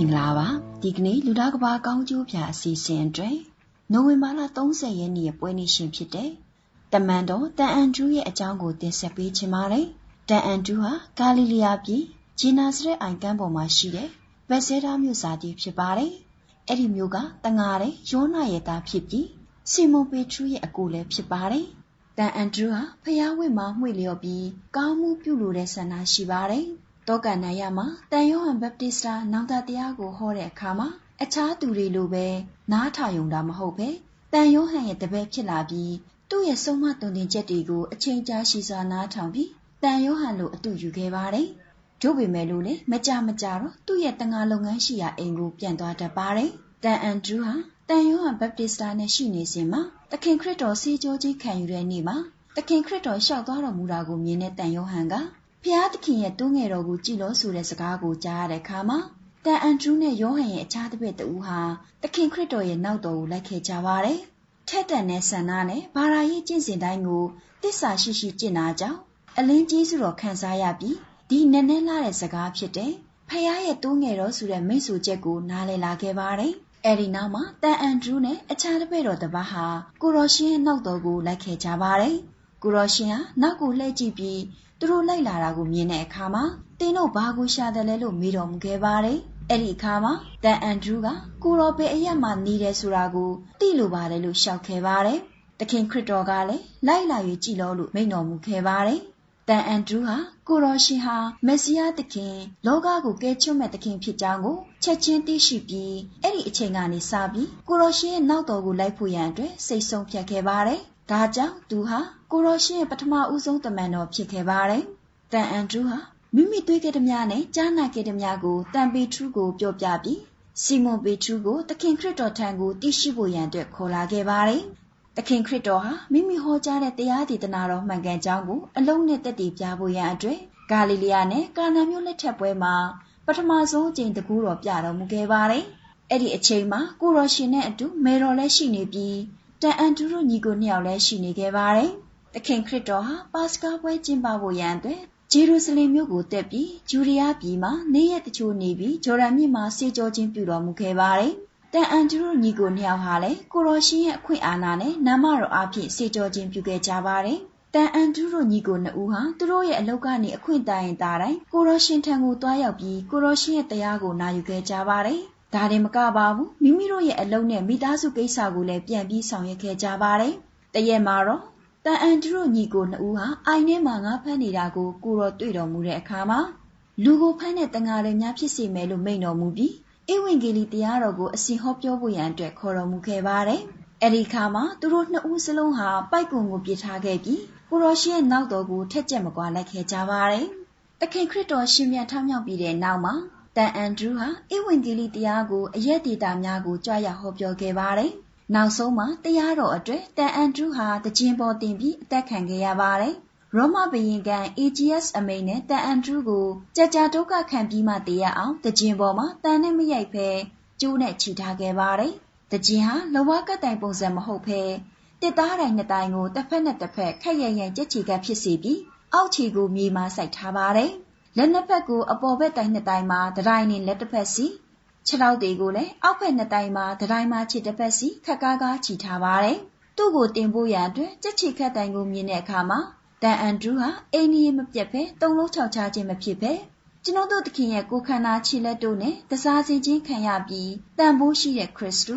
မင်္ဂလာပါဒီကနေ့လူသားကဘာကောင်းကျိုးဖြာအစီအစဉ်အတွင်းနိုဝင်ဘာလ30ရက်နေ့ပွဲနေ့ရှင်ဖြစ်တဲ့တမန်တော်တန်အန်ဒရူးရဲ့အကြောင်းကိုတင်ဆက်ပေးချင်ပါတယ်တန်အန်ဒရူးဟာဂါလိလီယာပြည်ဂျီနာစရက်အိုင်ကမ်းပေါ်မှာရှိတဲ့ဗက်ဆဲဒါမြို့စာတီဖြစ်ပါတယ်အဲ့ဒီမြို့ကတငါတဲ့ယောနာရဲ့သားဖြစ်ပြီးစီမွန်ပေထရုရဲ့အကိုလည်းဖြစ်ပါတယ်တန်အန်ဒရူးဟာဖျားဝင့်မှာမှွေလျော်ပြီးကောင်းမှုပြုလိုတဲ့ဆန္ဒရှိပါတယ် တောကနာယမှာတန်ယောဟန်ဘပ်တစ်စတာနောင်တတရားကိုဟောတဲ့အခါမှာအခြားသူတွေလိုပဲနားထာယုံတာမဟုတ်ပဲတန်ယောဟန်ရဲ့တပည့်ဖြစ်လာပြီးသူ့ရဲ့ဆုံးမတုန်တင်ချက်တွေကိုအချိန်ကြာရှည်စွာနားထောင်ပြီးတန်ယောဟန်လိုအတူယူခဲ့ပါတယ်။တို့ပေမဲ့လို့လေမကြမကြတော့သူ့ရဲ့တန်ငါလုပ်ငန်းရှိရာအိမ်ကိုပြန်သွားတတ်ပါတယ်။တန်အန်ဒရူးဟာတန်ယောဟန်ဘပ်တစ်စတာနဲ့ရှိနေစဉ်မှာသခင်ခရစ်တော်ဆေးကြောကြီးခံယူတဲ့နေ့မှာသခင်ခရစ်တော်ရှောက်သွားတော်မူတာကိုမြင်တဲ့တန်ယောဟန်က ဖျားသခင်ရဲ့တွန်းငယ်တော်ကိုကြည်လို့ဆိုတဲ့စကားကိုကြားရတဲ့အခါမှာတန်အန်ဒရူးနဲ့ယောဟန်ရဲ့အခြားတစ်ပည့်တူဟာသခင်ခရစ်တော်ရဲ့နောက်တော်ကိုလိုက်ခဲ့ကြပါတယ်။ထက်တန်တဲ့ဆန္ဒနဲ့ဘာသာရေးကျင့်စဉ်တိုင်းကိုတစ္ဆာရှိရှိကျင့်နာကြောင်းအလင်းကြီးစုတော်ခံစားရပြီးဒီနည်းနည်းလာတဲ့စကားဖြစ်တဲ့ဖះရဲ့တိုးငယ်တော်ဆိုတဲ့မိတ်ဆွေချက်ကိုနားလည်လာခဲ့ပါတယ်။အဲဒီနောက်မှာတန်အန်ဒရူးနဲ့အခြားတစ်ပည့်တော်တစ်ပါးဟာကိုရောရှင်ရဲ့နောက်တော်ကိုလိုက်ခဲ့ကြပါတယ်။ ကိုရောရှင်ဟာနောက်ကိုလှည့်ကြည့်ပြီးသူတို့လိုက်လာတာကိုမြင်တဲ့အခါမှာတင်းတို့ဘာကိုရှာတယ်လဲလို့မေးတော်မူခဲ့ပါတယ်။အဲ့ဒီအခါမှာတန်အန်ဒရူးကကိုရောဘေအရက်မှာနေတယ်ဆိုတာကိုသိလိုပါတယ်လို့ရှောက်ခဲ့ပါတယ်။တခင်ခရစ်တော်ကလည်းလိုက်လာ၍ကြည်လို့လို့မိန့်တော်မူခဲ့ပါတယ်။ တန်အန်ဒရူးဟာကိုရောရှင်ဟာမက်ဆီယာသခင်လောကကိုကယ်ချွတ်မဲ့သခင်ဖြစ်ကြောင်းကိုချက်ချင်းသိရှိပြီးအဲ့ဒီအချိန်ကနေစပြီးကိုရောရှင်ရဲ့နောက်တော်ကိုလိုက်ဖို့ရန်အတွက်စိတ်ဆုံးဖြတ်ခဲ့ပါတယ်။ဒါကြောင့်သူဟာကိုရောရှင်ရဲ့ပထမဦးဆုံးတမန်တော်ဖြစ်ခဲ့ပါတယ်။တန်အန်ဒရူးဟာမိမိတွေ့ခဲ့တဲ့များနဲ့ကြားနာခဲ့တဲ့များကိုတန်ပေထရူးကိုပြောပြပြီးစီမွန်ပေထရူးကိုသခင်ခရစ်တော်ထံကိုတည်ရှိဖို့ရန်အတွက်ခေါ်လာခဲ့ပါတယ်။သ ခင်ခရစ်တော်ဟာမိမိဟောကြားတဲ့တရားဒေသနာတော်မှန်ကန်ကြောင်းကိုအလုံးနဲ့တက်တည်ပြဖို့ရန်အတွက်ဂါလိလီယာနဲ့ကာနာမြို့လက်ထက်ပွဲမှာပထမဆုံးအကြိမ်တကူတော်ပြတော်မူခဲ့ပါတယ်။အဲ့ဒီအချိန်မှာကိုရောရှင်နဲ့အတူမေတော်လည်းရှိနေပြီးတန်အန်ဒူတို့ညီကိုနှစ်ယောက်လည်းရှိနေခဲ့ပါတယ်။သခင်ခရစ်တော်ဟာပါစကာပွဲကျင်းပဖို့ရန်အတွက်ဂျေရုဆလင်မြို့ကိုတက်ပြီးဂျူရီးယားပြည်မှာနေရက်တချို့နေပြီးဂျော်ဒန်မြစ်မှာဆေးကြောခြင်းပြုတော်မူခဲ့ပါတယ်။ တန်အန်ဒူညီကိုနှစ်ယောက်ဟာလည်းကိုရောရှင်ရဲ့အခွင့်အာဏာနဲ့နာမတော်အဖြစ်ဆေးကြောခြင်းပြုခဲ့ကြပါတယ်။တန်အန်ဒူတို့ညီကိုနှစ်ဦးဟာသူတို့ရဲ့အလောက်ကနေအခွင့်တိုင်တာတိုင်းကိုရောရှင်ထံကိုတွားရောက်ပြီးကိုရောရှင်ရဲ့တရားကိုနာယူခဲ့ကြပါတယ်။ဒါတင်မကပါဘူးမိမိတို့ရဲ့အလုံးနဲ့မိသားစုကိစ္စကိုလည်းပြန်ပြီးဆောင်ရွက်ခဲ့ကြပါတယ်။တရက်မှာတော့တန်အန်ဒရိုညီကိုနှစ်ဦးဟာအိုင်ထဲမှာငါဖမ်းနေတာကိုကိုတော်တွေ့တော်မူတဲ့အခါမှာလူကိုဖမ်းတဲ့တန်ဃာတွေများဖြစ်စေမယ်လို့မိန့်တော်မူပြီး ဧဝံဂေလိတရားတော်ကိုအစီဟောပြောဖို့ရန်အတွက်ခေါ်တော်မူခဲ့ပါတယ်။အဲဒီခါမှာသူတို့နှစ်ဦးစလုံးဟာပိုက်ကွန်ကိုပြစ်ထားခဲ့ပြီးကိုတော်ရှင်ရဲ့နောက်တော်ကိုထက်ကျက်မကွာလိုက်ခဲ့ကြပါတယ်။တခင်ခရစ်တော်ရှင်မြတ်ထမြောက်ပြီးတဲ့နောက်မှာတန်အန်ဒရူးဟာဧဝံဂေလိတရားကိုအရက်ဒေတာများကိုကြွရဟောပြောခဲ့ပါတယ်။နောက်ဆုံးမှာတရားတော်အတွက်တန်အန်ဒရူးဟာတခြင်းပေါ်တင်ပြီးအသက်ခံခဲ့ရပါတယ်။ ရောမဘုရင်က AGS အမိန်နဲ့တန်အန်ဒရူးကိုကြာကြာဒုက္ခခံပြီးမှတည်ရအောင်တခြင်းပေါ်မှာတန်နဲ့မရိုက်ဖဲကျိုးနဲ့ခြိထားခဲ့ပါတယ်။တခြင်းဟာလဝကတိုင်ပုံစံမဟုတ်ဖဲတစ်သားတိုင်နှစ်တိုင်ကိုတစ်ဖက်နဲ့တစ်ဖက်ခက်ရရန်ကြက်ချီကဖြစ်စီပြီးအောက်ခြေကိုမြေမှာစိုက်ထားပါတယ်။လက်နှစ်ဖက်ကိုအပေါ်ဘက်တိုင်နှစ်တိုင်မှာတတိုင်းနဲ့လက်တစ်ဖက်စီခြေထောက်တွေကိုလည်းအောက်ဖက်နှစ်တိုင်မှာဒတိုင်းမှာခြေတစ်ဖက်စီခက်ကားကားချီထားပါတယ်။သူ့ကိုတင်ဖို့ရန်အတွက်ကြက်ချီခက်တိုင်ကိုမြင်တဲ့အခါမှာ တန်အန်ဒရူးဟာအိန္ဒိယမပြတ်ပဲတုံလုံးချောက်ချခြင်းမဖြစ်ပဲကျွန်ုပ်တို့သခင်ရဲ့ကိုခန္ဓာခြေလက်တို့နဲ့တစားစီခြင်းခံရပြီးတန်ဖိုးရှိတဲ့ခရစ်တု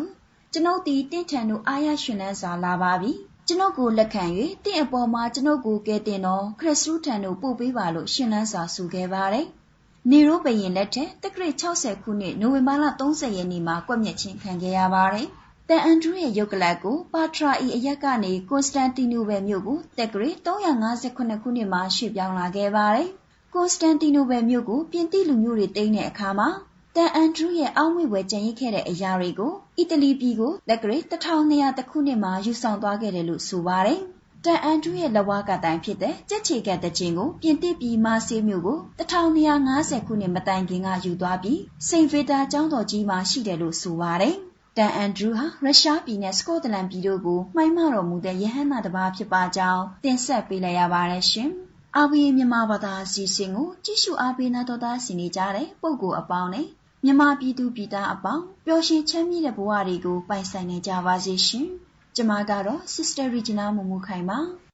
ကျွန်ုပ်ဒီတင့်ထန်တို့အားရရှင်လန်းစွာလာပါပြီကျွန်ုပ်ကိုလက်ခံ၍တင့်အပေါ်မှာကျွန်ုပ်ကိုကဲတင်တော်ခရစ်တုထံတို့ပို့ပေးပါလို့ရှင်လန်းစွာဆုခဲ့ပါတယ်။နေရိုးဘရင်လက်ထက်တက္ကရာ60ခုနှစ်နိုဝင်ဘာလ30ရက်နေ့မှာကွပ်မျက်ခြင်းခံခဲ့ရပါတယ်။ တန်အန်ဒရူးရဲ့ရုပ်ကလပ်ကိုပါထရာအီအရက်ကနေကွန်စတန်တီနိုဘယ်မြို့ကိုတက္ကရာ358ခုနှစ်မှာရွှေ့ပြောင်းလာခဲ့ပါတယ်။ကွန်စတန်တီနိုဘယ်မြို့ကိုပြင်သစ်လူမျိုးတွေတိမ်းတဲ့အခါမှာတန်အန်ဒရူးရဲ့အောက်မေ့ဝယ်ကြံရစ်ခဲ့တဲ့အရာတွေကိုအီတလီပြည်ကိုတက္ကရာ1200ခုနှစ်မှာယူဆောင်သွားခဲ့တယ်လို့ဆိုပါတယ်။တန်အန်ဒရူးရဲ့လက်ဝါးကတိုင်ဖြစ်တဲ့ကြက်ချေကတခြင်းကိုပြင်သစ်ပြည်မာဆေးမြို့ကို1250ခုနှစ်မတိုင်ခင်ကယူသွားပြီးစိန့်ဗေတာကျောင်းတော်ကြီးမှာရှိတယ်လို့ဆိုပါတယ်။ တန်အန်ဒရူးဟာရုရှားပြည်နဲ့စကော့တလန်ပြည်တို့ကိုမှိုင်းမတော်မူတဲ့ယဟန်နာတစ်ပါးဖြစ်ပါကြောင်းတင်ဆက်ပေးလိုက်ရပါတယ်ရှင်။အာဝီမြန်မာဘာသာအစီအစဉ်ကိုကြည့်ရှုအားပေးနာတော်သားဆင်နေကြတဲ့ပုဂ္ဂိုလ်အပေါင်းနဲ့မြန်မာပြည်သူပြည်သားအပေါင်းပျော်ရွှင်ချမ်းမြေ့တဲ့ဘဝတွေကိုပိုင်ဆိုင်နိုင်ကြပါစေရှင်။ကျမကတော့ Sister Regina မမခိုင်ပါ။